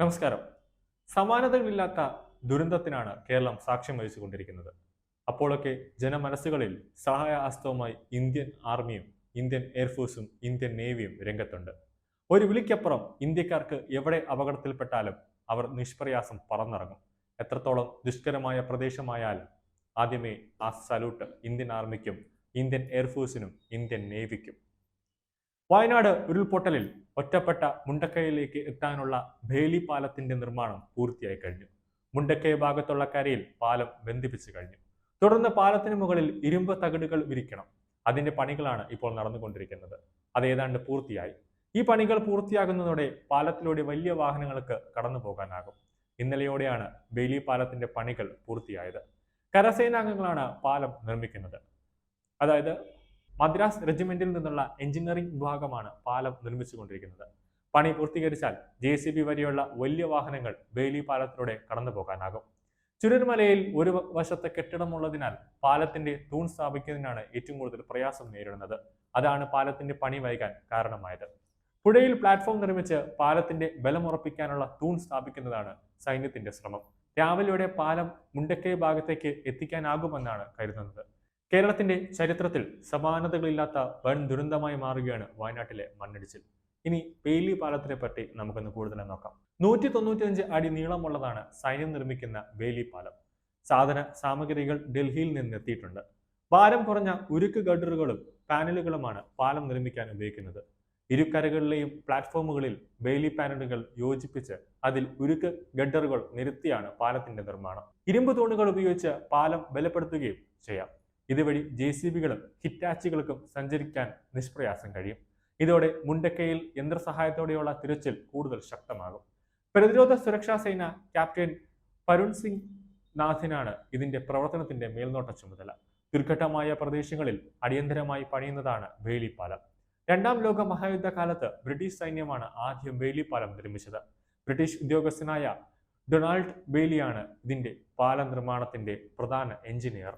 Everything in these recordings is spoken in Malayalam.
നമസ്കാരം. സമാനതകളില്ലാത്ത ദുരന്തത്തിനാണ് കേരളം സാക്ഷ്യം വഹിച്ചുകൊണ്ടിരിക്കുന്നത്. അപ്പോഴൊക്കെ ജനമനസ്സുകളിൽ സഹായ ഹസ്തവുമായി ഇന്ത്യൻ ആർമിയും ഇന്ത്യൻ എയർഫോഴ്സും ഇന്ത്യൻ നേവിയും രംഗത്തുണ്ട്. ഒരു വിളിക്കപ്പുറം ഇന്ത്യക്കാർക്ക് എവിടെ അപകടത്തിൽപ്പെട്ടാലും അവർ നിഷ്പ്രയാസം പറന്നിറങ്ങും. എത്രത്തോളം ദുഷ്കരമായ പ്രദേശമായാലും ആദ്യമേ ആ സല്യൂട്ട് ഇന്ത്യൻ ആർമിക്കും ഇന്ത്യൻ എയർഫോഴ്സിനും ഇന്ത്യൻ നേവിക്കും. വയനാട് ഉരുൾപൊട്ടലിൽ ഒറ്റപ്പെട്ട മുണ്ടക്കയിലേക്ക് എത്താനുള്ള ബേലി പാലത്തിന്റെ നിർമ്മാണം പൂർത്തിയായി കഴിഞ്ഞു. മുണ്ടക്കയ ഭാഗത്തുള്ള കരയിൽ പാലം ബന്ധിപ്പിച്ചു കഴിഞ്ഞു. തുടർന്ന് പാലത്തിന് മുകളിൽ ഇരുമ്പ് തകിടുകൾ വിരിക്കണം. അതിന്റെ പണികളാണ് ഇപ്പോൾ നടന്നുകൊണ്ടിരിക്കുന്നത്. അത് ഏതാണ്ട് പൂർത്തിയായി. ഈ പണികൾ പൂർത്തിയാകുന്നതോടെ പാലത്തിലൂടെ വലിയ വാഹനങ്ങൾക്ക് കടന്നു പോകാനാകും. ഇന്നലെയോടെയാണ് ബേലി പാലത്തിന്റെ പണികൾ പൂർത്തിയായത്. കരസേനാംഗങ്ങളാണ് പാലം നിർമ്മിക്കുന്നത്. അതായത് മദ്രാസ് റെജിമെന്റിൽ നിന്നുള്ള എഞ്ചിനീയറിംഗ് വിഭാഗമാണ് പാലം നിർമ്മിച്ചുകൊണ്ടിരിക്കുന്നത്. പണി പൂർത്തീകരിച്ചാൽ ജെ സി ബി വരെയുള്ള വലിയ വാഹനങ്ങൾ ബെയിലി പാലത്തിലൂടെ കടന്നു പോകാനാകും. ചുരൽമലയിൽ ഒരു വശത്ത് കെട്ടിടമുള്ളതിനാൽ പാലത്തിന്റെ തൂൺ സ്ഥാപിക്കുന്നതിനാണ് ഏറ്റവും കൂടുതൽ പ്രയാസം നേരിടുന്നത്. അതാണ് പാലത്തിന്റെ പണി വൈകാൻ കാരണമായത്. പുഴയിൽ പ്ലാറ്റ്ഫോം നിർമ്മിച്ച് പാലത്തിന്റെ ബലമുറപ്പിക്കാനുള്ള തൂൺ സ്ഥാപിക്കുന്നതാണ് സൈന്യത്തിന്റെ ശ്രമം. രാവിലെയുടെ പാലം മുണ്ടക്കൈ ഭാഗത്തേക്ക് എത്തിക്കാനാകുമെന്നാണ് കരുതുന്നത്. കേരളത്തിന്റെ ചരിത്രത്തിൽ സമാനതകളില്ലാത്ത വൻ ദുരന്തമായി മാറുകയാണ് വയനാട്ടിലെ മണ്ണിടിച്ചിൽ. ഇനി പേലി പാലത്തിനെ പറ്റി നമുക്കൊന്ന് കൂടുതൽ നോക്കാം. നൂറ്റി തൊണ്ണൂറ്റിയഞ്ച് അടി നീളമുള്ളതാണ് സൈന്യം നിർമ്മിക്കുന്ന ബേലി പാലം. സാധന സാമഗ്രികൾ ഡൽഹിയിൽ നിന്ന് എത്തിയിട്ടുണ്ട് ഭാരം കുറഞ്ഞ ഉരുക്ക് ഗഡറുകളും പാനലുകളുമാണ് പാലം നിർമ്മിക്കാൻ ഉപയോഗിക്കുന്നത്. ഇരുക്കരകളിലെയും പ്ലാറ്റ്ഫോമുകളിൽ ബെയിലി പാനലുകൾ യോജിപ്പിച്ച് അതിൽ ഉരുക്ക് ഗഡറുകൾ നിരത്തിയാണ് പാലത്തിന്റെ നിർമ്മാണം. ഇരുമ്പ് തൂണുകൾ ഉപയോഗിച്ച് പാലം ബലപ്പെടുത്തുകയും ചെയ്യാം. ഇതുവഴി ജെ സി ബികളും ഹിറ്റാച്ചുകൾക്കും സഞ്ചരിക്കാൻ നിഷ്പ്രയാസം കഴിയും. ഇതോടെ മുണ്ടക്കയിൽ യന്ത്രസഹായത്തോടെയുള്ള തിരച്ചിൽ കൂടുതൽ ശക്തമാകും. പ്രതിരോധ സുരക്ഷാ സേന ക്യാപ്റ്റൻ പരുൺ സിംഗ് നാഥിനാണ് ഇതിന്റെ പ്രവർത്തനത്തിന്റെ മേൽനോട്ട ചുമതല. ദുർഘട്ടമായ പ്രദേശങ്ങളിൽ അടിയന്തരമായി പണിയുന്നതാണ് വേലിപ്പാലം. രണ്ടാം ലോക മഹായുദ്ധ കാലത്ത് ബ്രിട്ടീഷ് സൈന്യമാണ് ആദ്യം വേലിപ്പാലം നിർമ്മിച്ചത്. ബ്രിട്ടീഷ് ഉദ്യോഗസ്ഥനായ ഡൊണാൾഡ് ബേലിയാണ് ഇതിന്റെ പാല നിർമ്മാണത്തിന്റെ പ്രധാന എഞ്ചിനീയർ.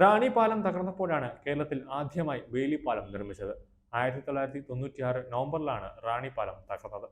റാണി പാലം തകർന്നപ്പോഴാണ് കേരളത്തിൽ ആദ്യമായി വേലിപ്പാലം നിർമ്മിച്ചത്. ആയിരത്തി തൊള്ളായിരത്തി തൊണ്ണൂറ്റിയാറ് നവംബറിലാണ് റാണി പാലം തകർന്നത്.